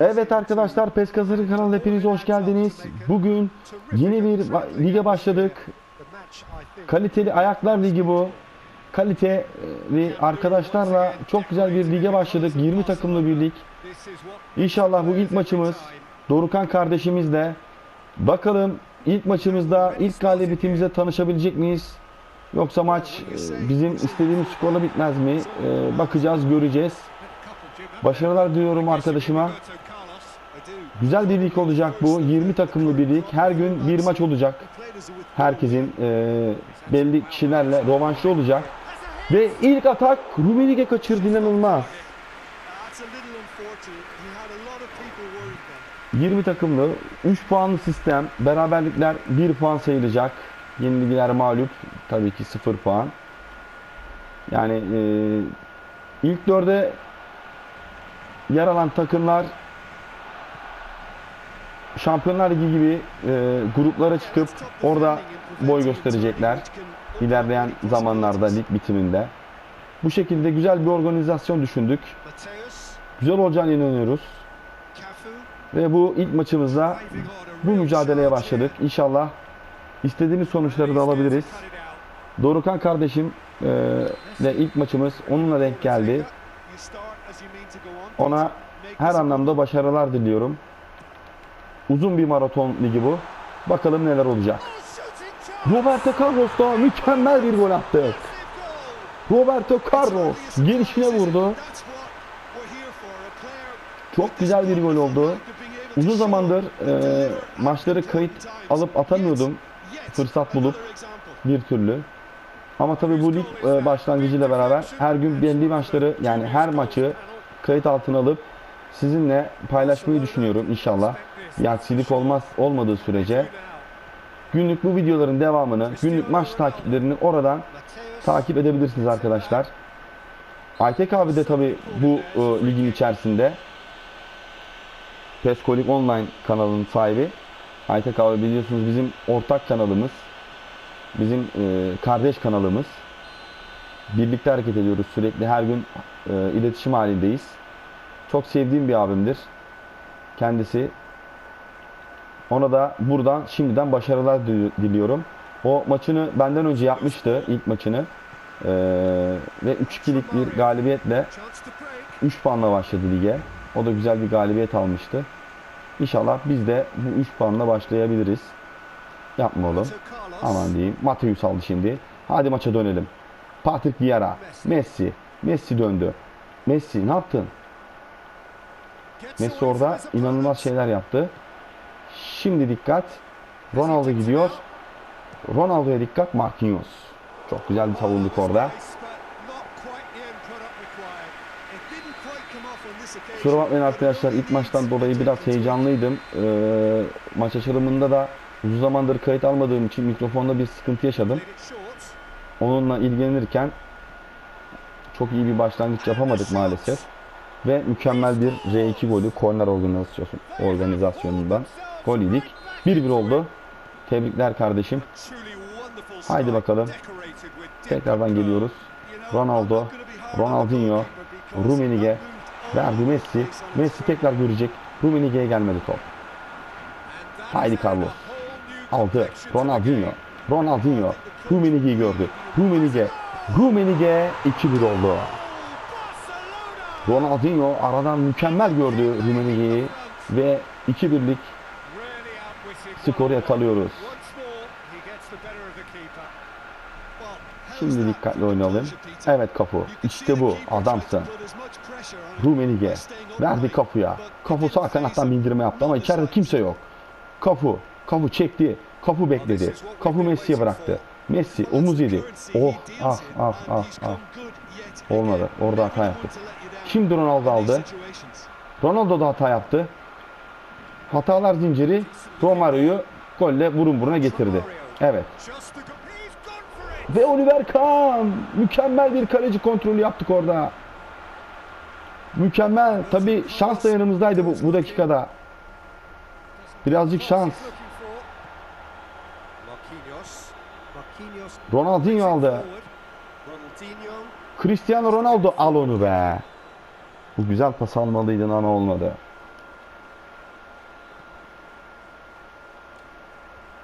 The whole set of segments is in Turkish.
Evet arkadaşlar PES Kazarı kanalına hepiniz hoş geldiniz. Bugün yeni bir lige başladık. Kaliteli Ayaklar Ligi bu. Kaliteli arkadaşlarla çok güzel bir lige başladık. 20 takımlı bir lig. İnşallah bu ilk maçımız Dorukan kardeşimizle. Bakalım ilk maçımızda ilk galibiyetimize tanışabilecek miyiz? Yoksa maç e, bizim istediğimiz skorla bitmez mi? E, Bakacağız, göreceğiz. Başarılar diliyorum arkadaşıma. Güzel bir lig olacak bu. 20 takımlı bir lig. Her gün bir maç olacak. Herkesin e, belli kişilerle rovanşlı olacak. Ve ilk atak Rumenige kaçırdı inanılmaz. 20 takımlı 3 puanlı sistem. Beraberlikler 1 puan sayılacak. Yenilgiler mağlup. Tabii ki 0 puan. Yani e, ilk dörde yer alan takımlar Şampiyonlar Ligi gibi e, gruplara çıkıp orada boy gösterecekler. İlerleyen zamanlarda lig bitiminde. Bu şekilde güzel bir organizasyon düşündük. Güzel olacağını inanıyoruz. Ve bu ilk maçımızda bu mücadeleye başladık. İnşallah istediğimiz sonuçları da alabiliriz. Dorukan kardeşim e, de ilk maçımız onunla denk geldi. Ona her anlamda başarılar diliyorum. Uzun bir maraton ligi bu. Bakalım neler olacak. Roberto Carlos da mükemmel bir gol attı. Roberto Carlos gelişine vurdu. Çok güzel bir gol oldu. Uzun zamandır e, maçları kayıt alıp atamıyordum. Fırsat bulup bir türlü. Ama tabii bu lig e, başlangıcıyla beraber her gün belli maçları yani her maçı kayıt altına alıp sizinle paylaşmayı düşünüyorum inşallah. Bir aksilik olmaz olmadığı sürece. Günlük bu videoların devamını, günlük maç takiplerini oradan takip edebilirsiniz arkadaşlar. Aytek abi de tabii bu e, ligin içerisinde. Peskolik Online kanalının sahibi. Aytek abi biliyorsunuz bizim ortak kanalımız. Bizim e, kardeş kanalımız. Birlikte hareket ediyoruz sürekli her gün e, iletişim halindeyiz. Çok sevdiğim bir abimdir. Kendisi. Ona da buradan şimdiden başarılar dili- diliyorum. O maçını benden önce yapmıştı ilk maçını. Ee, ve 3-2'lik bir galibiyetle 3 puanla başladı lige. O da güzel bir galibiyet almıştı. İnşallah biz de bu 3 puanla başlayabiliriz. Yapma oğlum. Aman diyeyim. Mateus aldı şimdi. Hadi maça dönelim. Patrick Vieira. Messi. Messi döndü. Messi ne yaptın? Messi orada inanılmaz şeyler yaptı. Şimdi dikkat. Ronaldo gidiyor. Ronaldo'ya dikkat. Marquinhos. Çok güzel bir savunduk orada. Kusura bakmayın arkadaşlar ilk maçtan dolayı biraz heyecanlıydım. Ee, maç açılımında da uzun zamandır kayıt almadığım için mikrofonda bir sıkıntı yaşadım. Onunla ilgilenirken çok iyi bir başlangıç yapamadık maalesef. Ve mükemmel bir R2 golü korner organizasyon, organizasyonundan gol yedik. 1-1 oldu. Tebrikler kardeşim. Haydi bakalım. Tekrardan geliyoruz. Ronaldo, Ronaldinho, Rumenige verdi Messi. Messi tekrar görecek. Rumenige'ye gelmedi top. Haydi Carlos. Aldı. Ronaldinho. Ronaldinho. Rumenige'yi gördü. Rumenige. Rumenige 2-1 oldu. Ronaldinho aradan mükemmel gördü Rumenige'yi ve 2-1'lik skoru yakalıyoruz. Şimdi dikkatli oynayalım. Evet kapı. İşte bu. Adamsın. Rumenige. Verdi kapıya. Kapı sağ kanattan bindirme yaptı ama içeride kimse yok. Kapı. Kapı çekti. Kapı bekledi. Kapı Messi'ye bıraktı. Messi omuz yedi. Oh ah ah ah ah. Olmadı. Orada hata yaptı. Şimdi Ronaldo aldı. Ronaldo da hata yaptı. Hatalar zinciri Romario'yu golle burun buruna getirdi. Evet. Ve Oliver Kahn mükemmel bir kaleci kontrolü yaptık orada. Mükemmel. Tabi şans da yanımızdaydı bu, bu dakikada. Birazcık şans. Ronaldinho aldı. Cristiano Ronaldo al onu be. Bu güzel pas almalıydın ama olmadı.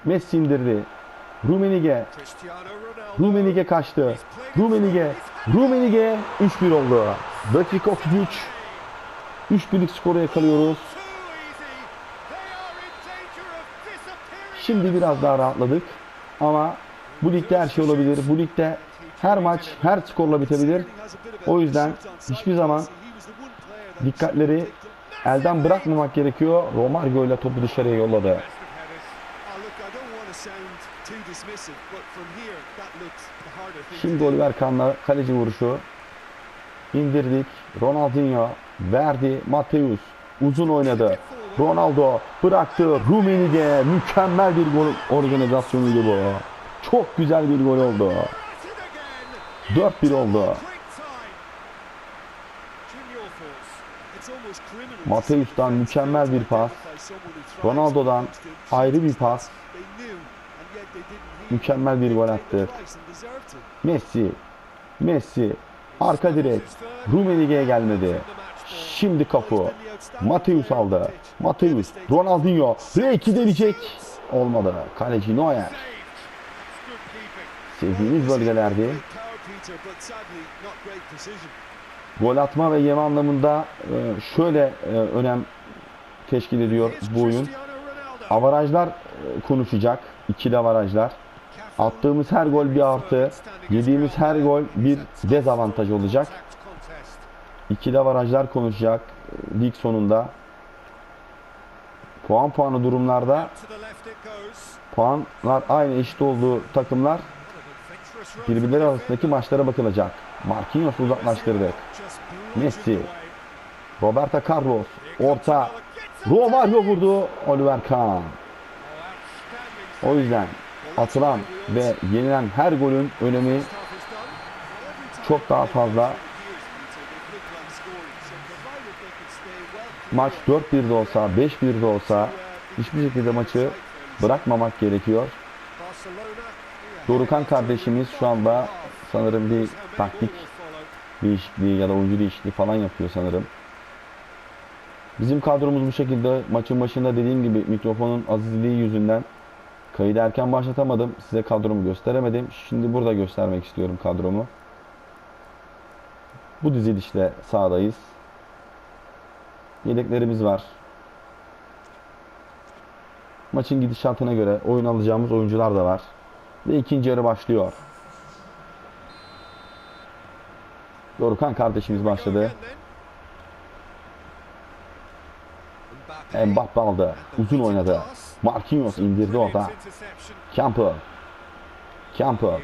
Messi indirdi. Rumenige. Rumenige kaçtı. Rumenige. Rumenige 3-1 oldu. Dakika 33. 3-1'lik skoru yakalıyoruz. Şimdi biraz daha rahatladık. Ama bu ligde her şey olabilir. Bu ligde her maç her skorla bitebilir. O yüzden hiçbir zaman dikkatleri elden bırakmamak gerekiyor. Romario ile topu dışarıya yolladı. Şimdi Oliver Kahn'la kaleci vuruşu. İndirdik. Ronaldinho verdi. Mateus uzun oynadı. Ronaldo bıraktı. Rummenigge mükemmel bir gol organizasyonuydu bu. Çok güzel bir gol oldu. 4-1 oldu. Mateus'tan mükemmel bir pas. Ronaldo'dan ayrı bir pas. Mükemmel bir gol attı. Messi. Messi. Arka direk. Rummenigge'ye gelmedi. Şimdi kapı. Mateus aldı. Mateus. Ronaldinho. R2 deneyecek. Olmadı. Kaleci Neuer. Sevdiğimiz bölgelerde gol atma ve yeme anlamında e, şöyle e, önem teşkil ediyor bu oyun. Avarajlar e, konuşacak. İkili avarajlar. Attığımız her gol bir artı, yediğimiz her gol bir dezavantaj olacak. İkili avarajlar konuşacak lig sonunda. Puan puanı durumlarda puanlar aynı eşit olduğu takımlar birbirleri arasındaki maçlara bakılacak. Marquinhos uzaklaştırdık. Messi, Roberto Carlos, orta, Romario vurdu, Oliver Kahn. O yüzden atılan ve yenilen her golün önemi çok daha fazla. Maç 4-1 de olsa, 5-1 de olsa hiçbir şekilde maçı bırakmamak gerekiyor. Dorukan kardeşimiz şu anda sanırım bir taktik değişikliği ya da oyuncu değişikliği falan yapıyor sanırım. Bizim kadromuz bu şekilde maçın başında dediğim gibi mikrofonun azizliği yüzünden kaydı erken başlatamadım. Size kadromu gösteremedim. Şimdi burada göstermek istiyorum kadromu. Bu dizilişle sahadayız. Yedeklerimiz var. Maçın gidişatına göre oyun alacağımız oyuncular da var. Ve ikinci yarı başlıyor. Dorukan kardeşimiz başladı. Mbappe aldı. Uzun oynadı. Marquinhos indirdi orada. Campbell. Campbell.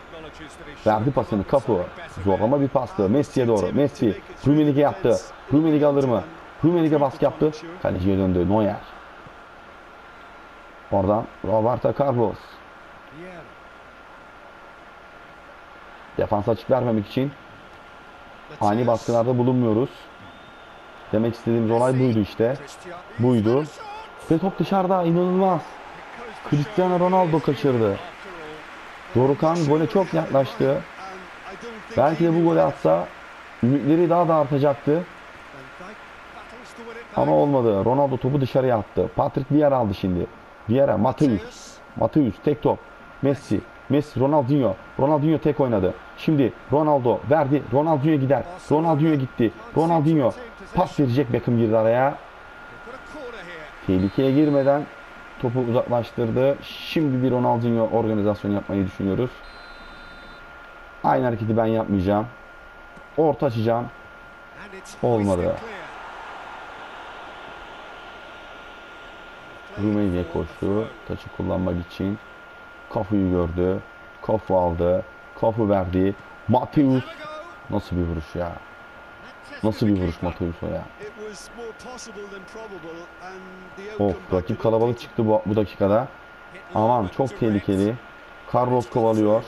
Verdi pasını kapı. Zorlama bir pastı. Messi'ye doğru. Messi. Rummenigge yaptı. Rummenigge alır mı? Rummenigge baskı yaptı. Kaleciye döndü. Neuer. Oradan Roberto Carlos. Defans açık vermemek için ani baskılarda bulunmuyoruz. Demek istediğimiz olay buydu işte. Buydu. Ve top dışarıda inanılmaz. Cristiano Ronaldo kaçırdı. Dorukan gole çok yaklaştı. Belki de bu golü atsa ümitleri daha da artacaktı. Ama olmadı. Ronaldo topu dışarıya attı. Patrick Vieira aldı şimdi. Vieira, Mateus. Mateus tek top. Messi. Messi, Ronaldinho. Ronaldinho tek oynadı. Şimdi Ronaldo verdi. Ronaldinho gider. Ronaldinho gitti. Ronaldinho pas verecek Beckham girdi araya. Tehlikeye girmeden topu uzaklaştırdı. Şimdi bir Ronaldinho organizasyon yapmayı düşünüyoruz. Aynı hareketi ben yapmayacağım. Orta açacağım. Olmadı. Rumeyni'ye koştu. Taçı kullanmak için. Kafu'yu gördü. Kafu aldı. Kafu verdi. Mateus. Nasıl bir vuruş ya? Nasıl bir vuruş Mateus o ya? Of rakip kalabalık çıktı bu, bu dakikada. Aman çok tehlikeli. Carlos kovalıyor.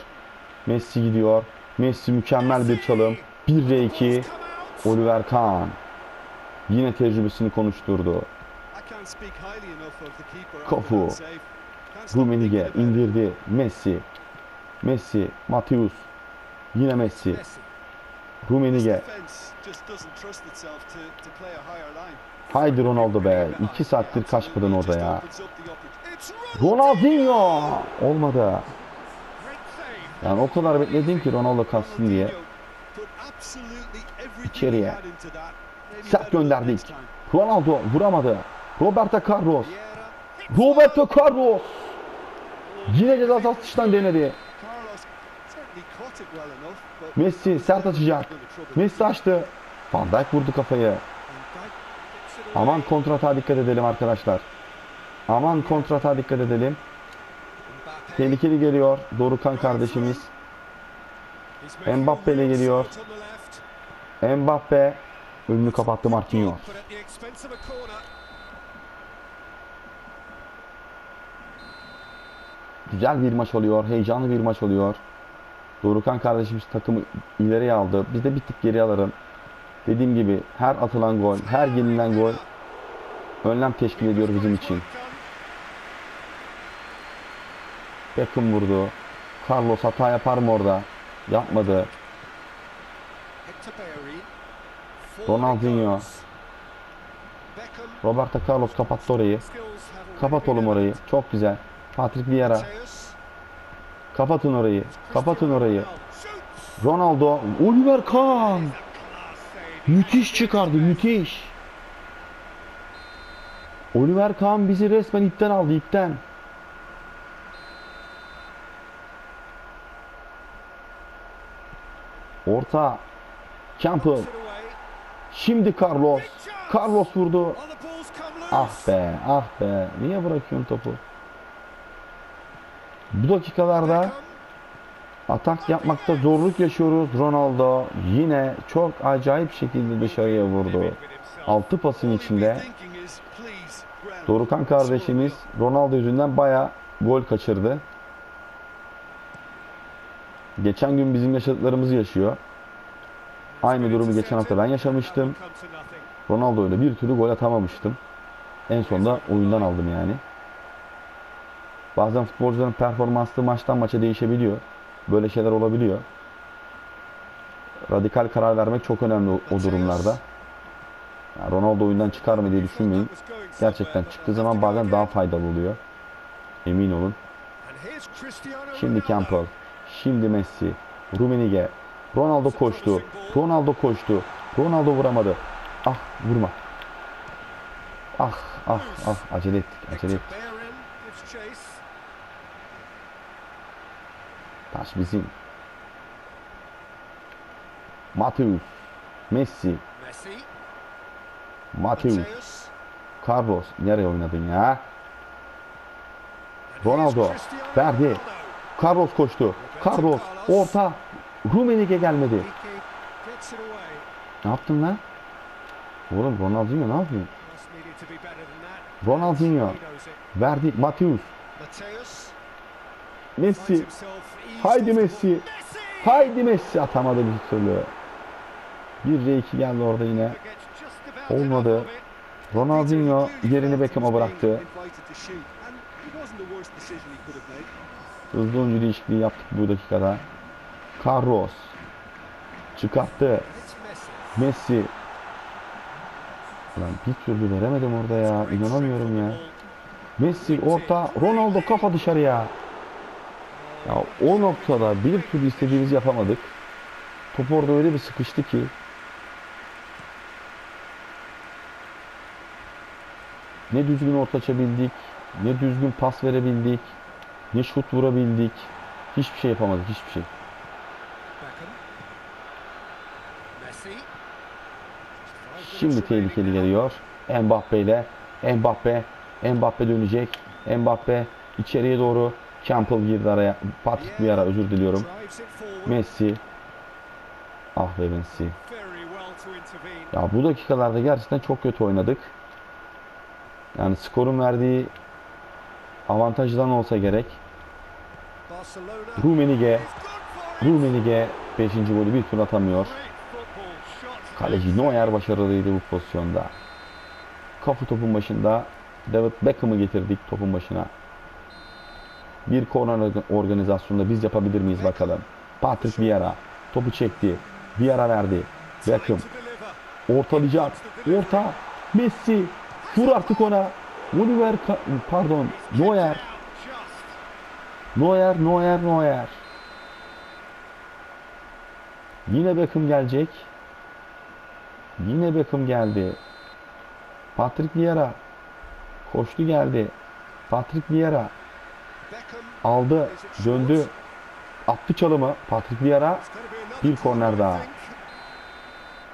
Messi gidiyor. Messi mükemmel bir çalım. 1 ve 2. Oliver Kahn. Yine tecrübesini konuşturdu. Kofu. Rummenigge indirdi. Messi. Messi. Mateus. Yine Messi. Rumenige. Haydi Ronaldo be. 2 saattir kaçmadın orada ya. Ronaldinho. Olmadı. Yani o kadar bekledim ki Ronaldo kalsın diye. İçeriye. Sert gönderdik. Ronaldo vuramadı. Roberto Carlos. Roberto Carlos. Yine ceza sahası denedi. Messi sert açacak. Messi açtı. Van Dijk vurdu kafayı. Aman kontrata dikkat edelim arkadaşlar. Aman kontrata dikkat edelim. Tehlikeli geliyor Dorukan kardeşimiz. Mbappe ile geliyor. Mbappe önünü kapattı Marquinhos. Güzel bir maç oluyor. Heyecanlı bir maç oluyor. Dorukan kardeşimiz takımı ileriye aldı. Biz de bir tık geri alalım. Dediğim gibi her atılan gol, her gelinen gol önlem teşkil ediyor bizim için. Beckham vurdu. Carlos hata yapar mı orada? Yapmadı. Ronaldinho. Roberto Carlos kapattı orayı. Kapat oğlum orayı. Çok güzel. Patrick Vieira. Kapatın orayı. Kapatın orayı. Ronaldo. Oliver Kahn. Müthiş çıkardı. Müthiş. Oliver Kahn bizi resmen ipten aldı. ipten. Orta. Campbell. Şimdi Carlos. Carlos vurdu. Ah be, ah be. Niye bırakıyorsun topu? Bu dakikalarda atak yapmakta zorluk yaşıyoruz. Ronaldo yine çok acayip şekilde dışarıya vurdu. Altı pasın içinde Dorukan kardeşimiz Ronaldo yüzünden baya gol kaçırdı. Geçen gün bizim yaşadıklarımızı yaşıyor. Aynı durumu geçen hafta ben yaşamıştım. Ronaldo ile bir türlü gol atamamıştım. En sonunda oyundan aldım yani. Bazen futbolcuların performansı maçtan maça değişebiliyor. Böyle şeyler olabiliyor. Radikal karar vermek çok önemli o, durumlarda. Yani Ronaldo oyundan çıkar mı diye düşünmeyin. Gerçekten çıktığı zaman bazen daha faydalı oluyor. Emin olun. Şimdi Campbell. Şimdi Messi. Rumenige. Ronaldo koştu. Ronaldo koştu. Ronaldo vuramadı. Ah vurma. Ah ah ah acele ettik acele ettik. Taş bizim. Mateus. Messi. Mateus. Carlos. Nereye oynadın ya? Ronaldo. Verdi. Carlos koştu. Carlos. Orta. Rumenige gelmedi. Ne yaptın lan? Oğlum Ronaldinho ne yapıyor? Ronaldinho. Verdi. Mateus. Messi. Haydi Messi. Haydi Messi atamadı bir türlü. Bir R2 geldi orada yine. Olmadı. Ronaldinho yerini Beckham'a bıraktı. Hızlı oyuncu değişikliği yaptık bu dakikada. Carlos. Çıkarttı. Messi. Lan bir türlü veremedim orada ya. İnanamıyorum ya. Messi orta. Ronaldo kafa dışarıya. Ya o noktada bir türlü istediğimizi yapamadık. Top orada öyle bir sıkıştı ki. Ne düzgün orta açabildik, ne düzgün pas verebildik, ne şut vurabildik. Hiçbir şey yapamadık, hiçbir şey. Şimdi tehlikeli geliyor. Mbappe ile. Mbappe. Mbappe dönecek. Mbappe içeriye doğru. Campbell girdi araya. Patrick bir ara özür diliyorum. Messi. Ah be Messi. Ya bu dakikalarda gerçekten çok kötü oynadık. Yani skorun verdiği avantajdan olsa gerek. Rumenige. Rumenige 5. golü bir tur atamıyor. Kaleci Neuer başarılıydı bu pozisyonda. Kafu topun başında David Beckham'ı getirdik topun başına. Bir korner organizasyonunda biz yapabilir miyiz bakalım. Patrick Vieira topu çekti. Diarra verdi. Beckham ortalayacak. Orta. Messi. Vur artık ona. Oliver pardon. Neuer. Neuer, Neuer, Neuer. Yine Beckham gelecek. Yine Beckham geldi. Patrick Vieira. Koştu geldi. Patrick Vieira aldı, döndü. Attı çalımı. Patrick Vieira bir korner daha.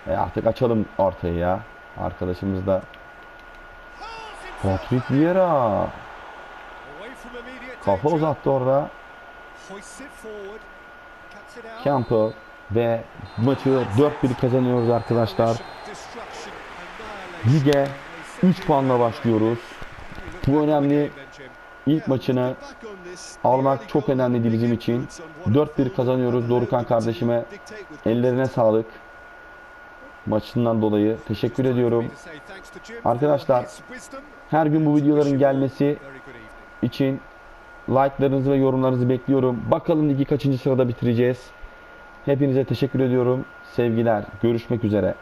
E artık açalım ortayı ya. Arkadaşımız da Patrick Vieira kafa uzattı orada. Campbell ve maçı 4-1 kazanıyoruz arkadaşlar. Lige 3 puanla başlıyoruz. Bu önemli ilk maçını almak çok önemliydi bizim için. 4-1 kazanıyoruz Dorukan kardeşime. Ellerine sağlık. Maçından dolayı teşekkür ediyorum. Arkadaşlar, Her gün bu videoların gelmesi için like'larınızı ve yorumlarınızı bekliyorum. Bakalım ligi kaçıncı sırada bitireceğiz. Hepinize teşekkür ediyorum. Sevgiler. Görüşmek üzere.